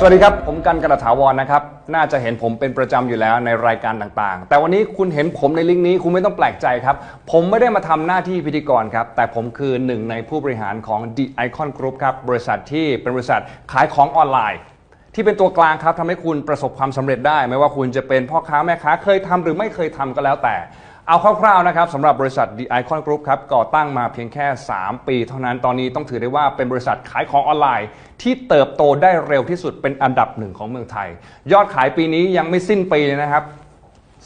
สวัสดีครับ ผมกันกระถาวรนะครับ น่าจะเห็นผมเป็นประจำอยู่แล้วในรายการต่างๆ แต่วันนี้คุณเห็นผมในลิงก์นี้คุณไม่ต้องแปลกใจครับ ผมไม่ได้มาทำหน้าที่พิธีกรครับ แต่ผมคือหนึ่งในผู้บริหารของ The Icon Group ครับ บริษัทที่เป็นบริษัทขายของออนไลน์ ที่เป็นตัวกลางครับทำให้คุณประสบความสำเร็จได้ ไม่ว่าคุณจะเป็นพ่อค้าแม่ค้าเคยทำหรือไม่เคยทำก็แล้วแต่ เอาคร่าวๆนะครับสำหรับบริษัท The Icon Group ครับก่อตั้งมาเพียงแค่ 3 ปี เท่านั้นตอนนี้ต้องถือได้ว่าเป็นบริษัทขายของออนไลน์ ที่เติบโตได้เร็วที่สุดเป็นอันดับหนึ่งของเมืองไทย ยอดขายปีนี้ยังไม่สิ้นปีเลยนะครับ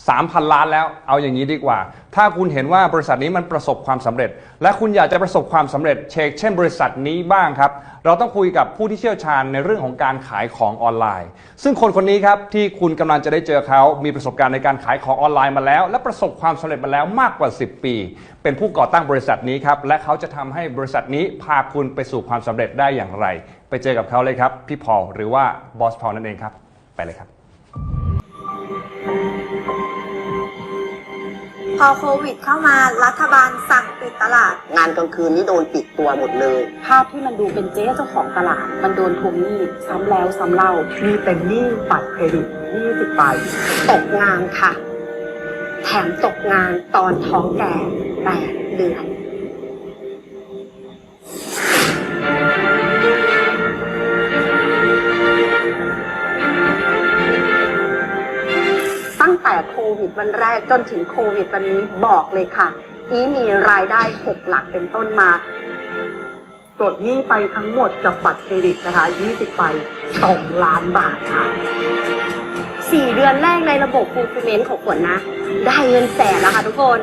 3,000 ล้านแล้วเอาอย่างนี้ดีกว่า ถ้าคุณเห็นว่าบริษัทนี้มันประสบความสำเร็จ และคุณอยากจะประสบความสำเร็จเชกเช่นบริษัทนี้บ้างครับ เราต้องคุยกับผู้ที่เชี่ยวชาญในเรื่องของการขายของออนไลน์ ซึ่งคนคนนี้ครับที่คุณกำลังจะได้เจอเขามีประสบการณ์ในการขายของออนไลน์มาแล้ว และประสบความสำเร็จมาแล้วมากกว่า 10 ปี เป็นผู้ก่อตั้งบริษัทนี้ครับและเขาจะทำให้บริษัทนี้พาคุณไปสู่ความสำเร็จได้อย่างไร ไปเจอกับเขาเลยครับพี่พอลหรือว่าบอสพอลนั่นเองครับไปเลยครับ อโควิดเข้ามารัฐบาลสั่งปิดตลาด งานกลางคืนนี่โดนปิดตัวหมดเลย ภาพที่มันดูเป็นเจ๊เจ้าของตลาด มันโดนทวงหนี้ซ้ำแล้วซ้ำเล่า มีเป็นหนี้บัตรเครดิต20ใบตกงานค่ะ แถมตกงานตอนท้องแก่แปดเดือน วันแรกจนถึงโควิดวันนี้บอกเลยค่ะ อีมีรายได้หกหลักเป็นต้นมาปลดหนี้ไปทั้งหมดกับบัตรเครดิตนะคะ20ใบ2ล้านบาทค่ะสี่เดือนแรกในระบบ fulfillment ของฝนนะ ได้เงินแสนแล้วค่ะทุกคน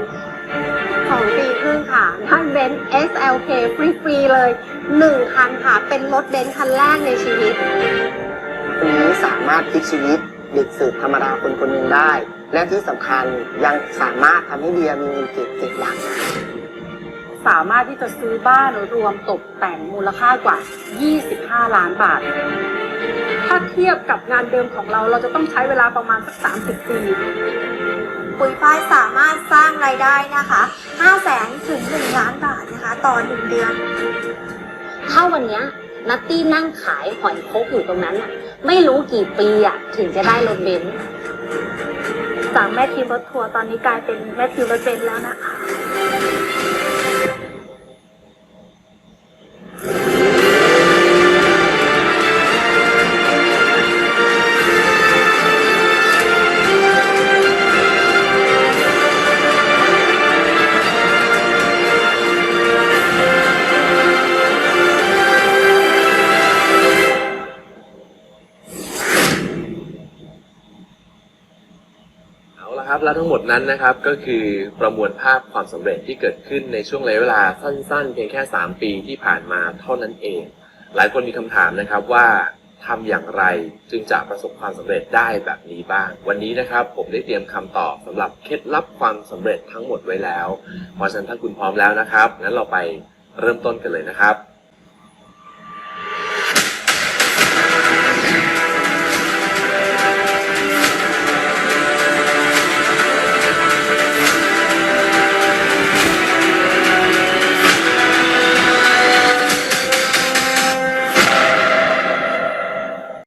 สองปีครึ่งค่ะท่านเบนซ์ SLK ฟรีๆเลยหนึ่งคันค่ะ เป็นรถเบนซ์คันแรกในชีวิตวันนี้สามารถพลิกชีวิตเด็กสืบธรรมดาคนคนหนึ่งได้ และที่สำคัญยังสามารถทำให้เดียมีเงินเก็บเจ็ดหลักสามารถที่จะซื้อบ้านรวมตกแต่งมูลค่ากว่า 25 ล้านบาท ถ้าเทียบกับงานเดิมของเราเราจะต้องใช้เวลาประมาณสัก 30 ปี ปุ๋ยฝ้ายสามารถสร้างรายได้นะคะ5แสนถึง 1 ล้านบาทนะคะ ต่อ 1 เดือน ถ้าวันเนี้ยนัตตี้นั่งขายหอยคกอยู่ตรงนั้นน่ะไม่รู้กี่ปีอะถึงจะได้รถเบนซ์ จากแม่ทีมรถทัวร์ตอนนี้กลายเป็นแม่ทีมรถเบนซ์แล้วนะคะ เอาละครับ แล้วทั้งหมดนั้นนะครับก็คือประมวลภาพความสำเร็จที่เกิดขึ้นในช่วงระยะเวลาสั้นๆ เพียงแค่ 3 ปีที่ผ่านมาเท่านั้นเอง หลายคนมีคำถามนะครับว่าทำอย่างไรจึงจะประสบความสำเร็จได้แบบนี้บ้าง วันนี้นะครับผมได้เตรียมคำตอบสำหรับเคล็ดลับความสำเร็จทั้งหมดไว้แล้ว เพราะฉะนั้นถ้าคุณพร้อมแล้วนะครับงั้นเราไปเริ่มต้นกันเลยนะครับ